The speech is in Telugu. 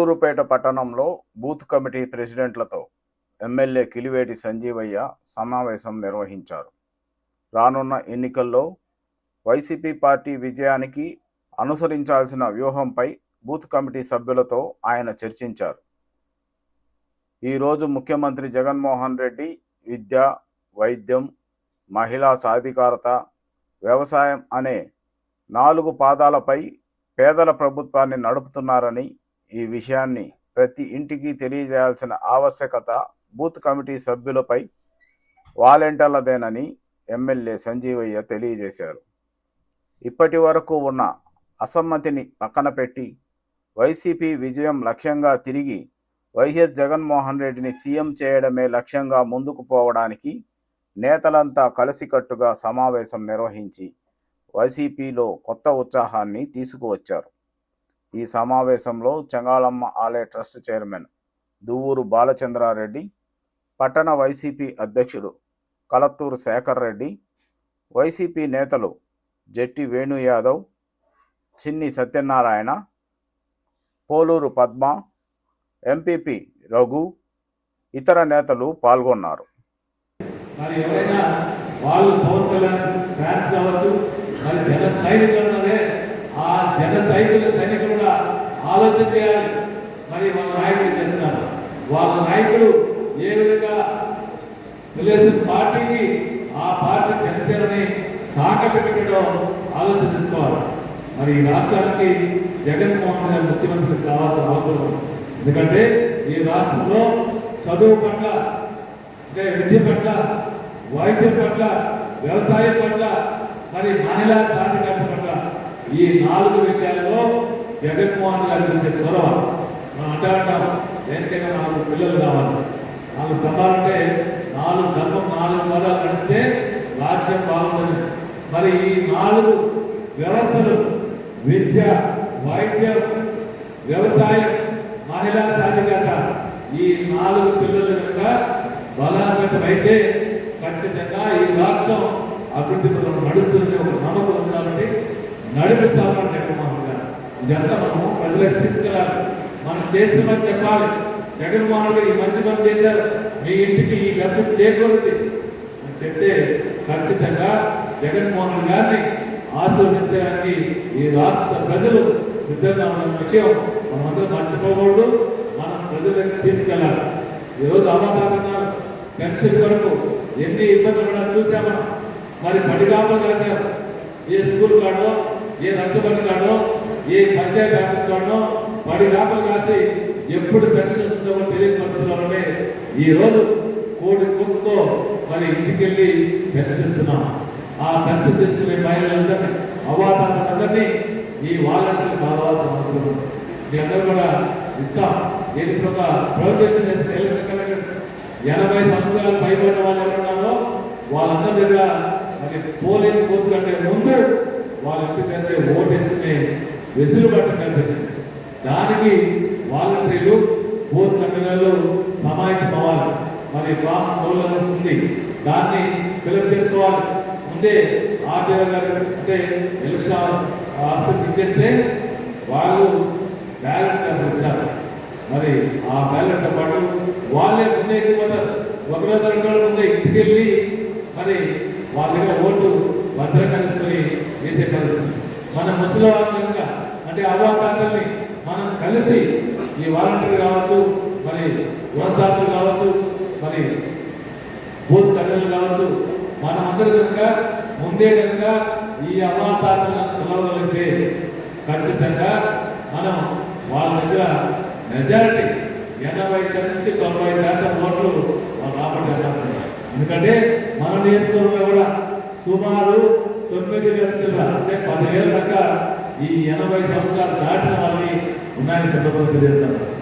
సూలూరుపేట పట్టణంలో బూత్ కమిటీ ప్రెసిడెంట్లతో ఎమ్మెల్యే కిలివేటి సంజీవయ్య సమావేశం నిర్వహించారు. రానున్న ఎన్నికల్లో వైసీపీ పార్టీ విజయానికి అనుసరించాల్సిన వ్యూహంపై బూత్ కమిటీ సభ్యులతో ఆయన చర్చించారు. ఈరోజు ముఖ్యమంత్రి జగన్మోహన్ రెడ్డి విద్య వైద్యం మహిళా సాధికారత వ్యవసాయం అనే నాలుగు పాదాలపై పేదల ప్రభుత్వాన్ని నడుపుతున్నారని ఈ విషయాన్ని ప్రతి ఇంటికి తెలియజేయాల్సిన ఆవశ్యకత బూత్ కమిటీ సభ్యులపై వాలంటీర్లదేనని ఎమ్మెల్యే సంజీవయ్య తెలియజేశారు. ఇప్పటి వరకు ఉన్న అసమ్మతిని పక్కన పెట్టి వైసీపీ విజయం లక్ష్యంగా తిరిగి వైఎస్ జగన్మోహన్ రెడ్డిని సీఎం చేయడమే లక్ష్యంగా ముందుకు పోవడానికి నేతలంతా కలిసికట్టుగా సమావేశం నిర్వహించి వైసీపీలో కొత్త ఉత్సాహాన్ని తీసుకువచ్చారు. ఈ సమావేశంలో చెంగాళమ్మ ఆలయ ట్రస్ట్ చైర్మన్ దువ్వూరు బాలచంద్రారెడ్డి పట్టణ వైసీపీ అధ్యక్షుడు కలత్తూరు శేఖర్ రెడ్డి వైసీపీ నేతలు జట్టి వేణు యాదవ్ చిన్ని సత్యనారాయణ పోలూరు పద్మ ఎంపీపీ రఘు ఇతర నేతలు పాల్గొన్నారు. మరి ఎవరైనా వాళ్ళు పవన్ కళ్యాణ్ ఫ్యాన్స్ కావచ్చు మరి జన సైనికులు ఉన్నారే ఆ జన సైనికులు సైనికులు ఆలోచన చేయాలి. మరి వాళ్ళ నాయకులు చేస్తున్నారు. వాళ్ళ నాయకులు ఏ విధంగా తెలుగుదేశం పార్టీకి ఆ పార్టీ జనసేనని తాకట్టు పెట్టడం ఆలోచన చేసుకోవాలి. మరి ఈ రాష్ట్రానికి జగన్మోహన్ రెడ్డి ముఖ్యమంత్రి కావాల్సిన అవసరం ఎందుకంటే ఈ రాష్ట్రంలో చదువు పట్ల అంటే విద్య పట్ల వైద్యం పట్ల వ్యవసాయం పట్ల మరి మహిళా సాధికారత పట్ల ఈ నాలుగు విషయాల్లో జగన్మోహన్ గారు చూసే చొరవ మనం అంటా దేనికైనా నాలుగు పిల్లలు కావాలి. నాలుగు స్తంభాలంటే నాలుగు గర్భం నాలుగు పదాలు నడిస్తే రాజ్యం బాగుంటుంది. మరి ఈ నాలుగు వ్యవస్థలు విద్య వైద్యం వ్యవసాయం మహిళా సాధికారత ఈ నాలుగు పిల్లల యొక్క బలాన్వితమైతే ఖచ్చితంగా ఈ రాష్ట్రం అభివృద్ధి పథకం నడుస్తుంది ఒక నమ్మకం ఉంది నడిపిస్తామని జగన్మోహన్ ఇదంతా మనము ప్రజలకు తీసుకెళ్ళాలి. మనం చేసిన పని చెప్పాలి జగన్మోహన్ గారు ఈ మంచి పని చేశారు. మీ ఇంటికి ఈ లబ్ధి చేకూరుతుంది అని చెప్తే ఖచ్చితంగా జగన్మోహన్ గారిని ఆశీర్వదించడానికి ఈ రాష్ట్ర ప్రజలు సిద్ధంగా ఉన్న విషయం మనమందరం మర్చిపోకూడదు. మనం ప్రజలకు తీసుకెళ్ళాలి. ఈరోజు అవాతారన్నారు పెన్షన్ వరకు ఎన్ని ఇబ్బందులు కూడా చూసామా మరి పడిగాపులు కాశారు. ఏ స్కూల్ కాడో ఏ నచ్చబడి కాడో ఏ పంచాయతీ ఆఫీస్ కాడో పడిగాపులు కాసి ఎప్పుడు పెన్షన్ ఉందో తెలియని ఈ రోజు కోడి కొనుక్కో మరి ఇంటికెళ్ళి పెన్షన్ ఇస్తున్నాం. ఆ పెన్షన్ తీసుకునే మహిళలందరినీ అవాతాలందరినీ ఈ వాలంటీర్లు కావాల్సిన అవసరం ఉంది. మీ అందరూ కూడా ఇస్తాం. ఏది ఒక ప్రొజెక్షన్ చేసిన ఎలక్షన్ కమిషన్ ఎనభై సంవత్సరాలు పైబడిన వాళ్ళు ఎవరున్నారో వాళ్ళందరి దగ్గర మరి పోలింగ్ బూత్ కంటే ముందు వాళ్ళ ఇంటి దగ్గర ఓటేసుకునే వెసులుబాటు కల్పించింది దానికి వాలంటీర్లు బూత్ కమిటీలలో సమాయత్తం అవ్వాలి. మరి ఫామ్ రోల్ ఉంది దాన్ని ఫిలప్ చేసుకోవాలి. ముందే ఆర్టీఓ గారు అంటే ఎలక్షన్ ఆసక్తి ఇచ్చేస్తే వాళ్ళు బ్యాలెట్ ఇస్తారు. మరి ఆ బ్యాలెట్తో పాటు వాళ్ళే ముందే ఎక్కుపోతారు ఒకరోజు రెండు ముందే ఇంటికి వెళ్ళి మరి వాళ్ళ దగ్గర ఓటు భద్ర కలుసుకొని వేసే పరిస్థితి. మన ముసలి వాళ్ళ అంటే అవ్వాతాతల్ని మనం కలిసి ఈ వాలంటీర్ కావచ్చు మరి వ్యవస్థాపకులు కావచ్చు మరి బూత్ కట్టలు కావచ్చు మనం అందరూ కనుక ముందే కనుక ఈ అవాతాతలను కొలవగలిగితే ఖచ్చితంగా మనం వాళ్ళ దగ్గర మెజారిటీ ఎనభై శాతం నుంచి తొంభై శాతం ఓట్లు వాళ్ళు రాబట్టారు ఎందుకంటే మన నియోజకవర్గంలో కూడా సుమారు తొమ్మిది లక్షల అంటే పదివేల దాకా ఈ ఎనభై సంవత్సరాలు దాటిన వాళ్ళని ఉన్నాయని సందర్భంగా తెలియజేస్తారు